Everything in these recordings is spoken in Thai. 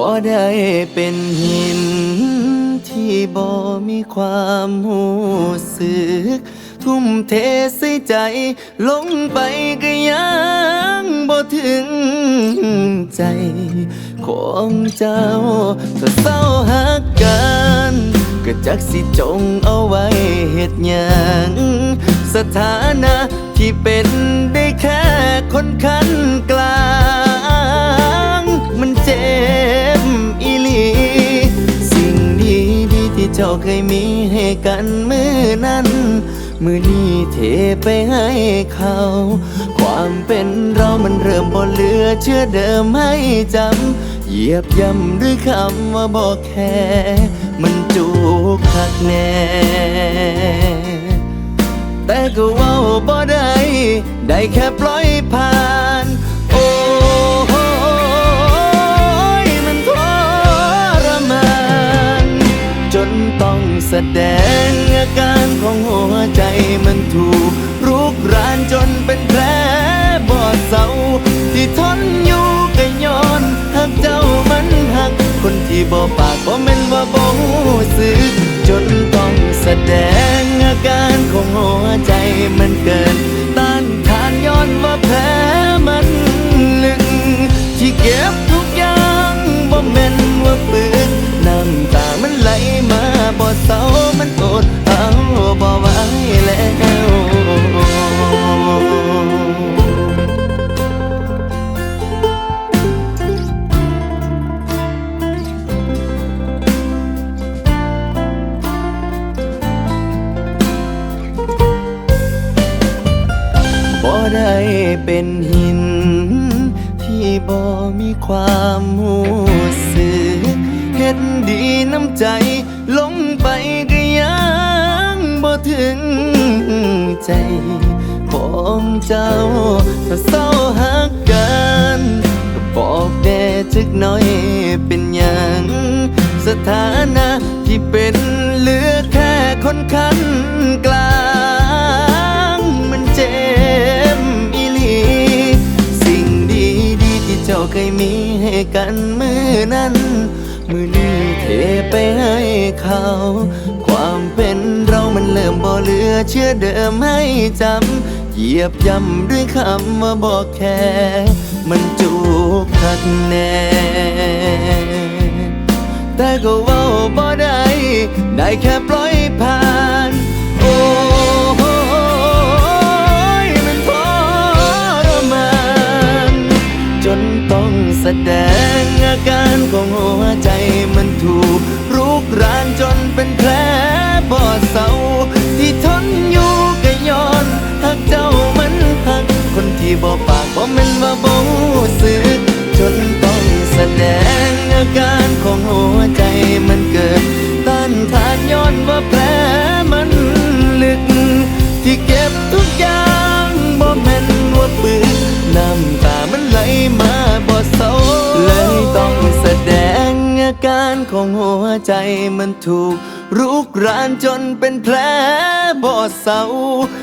บ่ได้เป็นหิน ที่บ่มีความหูสึก ทุ่มเทใส่ใจ ลงไปก็ยังบ่ถึงใจ ของเจ้าถ้าเศร้าหักกันก็จักสิจงเอาไว้เหตุยังสถานะที่เป็นได้แค่คนคันกลาง เคยมีให้กันมือนั้น มือนี้เทไปให้เขา ความเป็นเรามันเริ่มบ่เหลือเชื่อเดิมให้จำเหยียบย่ำด้วยคำว่าบอกแค่ มันจูกคักแน่แต่ก็ว่าบ่ได้ ได้แค่ปล่อยผ่าน ถูกรุกรานจนเป็นแผลบอดเศร้าที่ทนอยู่ก็ย้อนหักเจ้ามันหัก คนที่บ่ปากบ่แม่นว่าบ่หูสึก จนต้องแสดงอาการของหัวใจมันเกินต้านทานย้อนว่า ได้เป็นหิน ที่บ่มีความหูสึกเฮ็ดดีน้ำใจ ลงไปก็ยังบ่ถึงใจของเจ้า ถ้าเศร้าหักกันก็บอกแด่จักน่อยเป็นหยังสถานะที่เป็นเหลือแค่คนคันกลา กันมือนั้น มือนี้เทไปให้เขา ความเป็นเรามันเริ่มบ่เหลือเชื่อเดิมให้จำเหยียบย่ำด้วยคำว่าบอกแค่ มันจูกคักแน่แต่ก็ว่าบ่ได้ ได้แค่ปล่อยผ่าน สดงอาการของหัวใจมันถูกรุกรานจนเป็นแผลบอดเศร้าที่ทนอยู่ก็ย้อนหักเจ้ามันหักคนที่บ่ปากบ่แม่นว่าบ่รู้สึกจนต้องแสดงอาการของหัวใจมันเกิดต้านทานย้อนว่าแผลมันลึก ที่เก็บทุกอย่างบ่แม่นว่าปึกน้ำตามันไหลมา บ่เศเลยต้องแสดงอาการของหัวใจมันถูกรุกรานจนเป็นแผลบ่เศร้า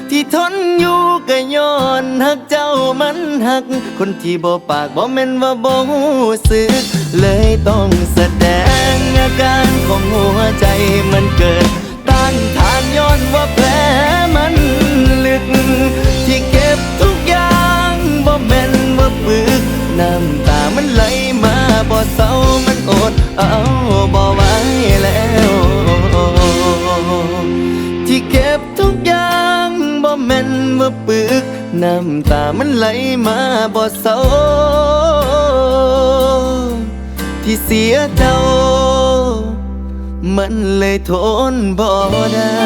ที่ทนอยู่ก็ย้อนหักเจ้ามันหัก คนที่บ่ปากบ่แม่นว่าบ่รู้สึก เลยต้องแสดงอาการของหัวใจมันเกิด มาปึก น้ำตามันไหลมาบ่เศร้าที่เสียเจ้า มันเลยทนบ่ได้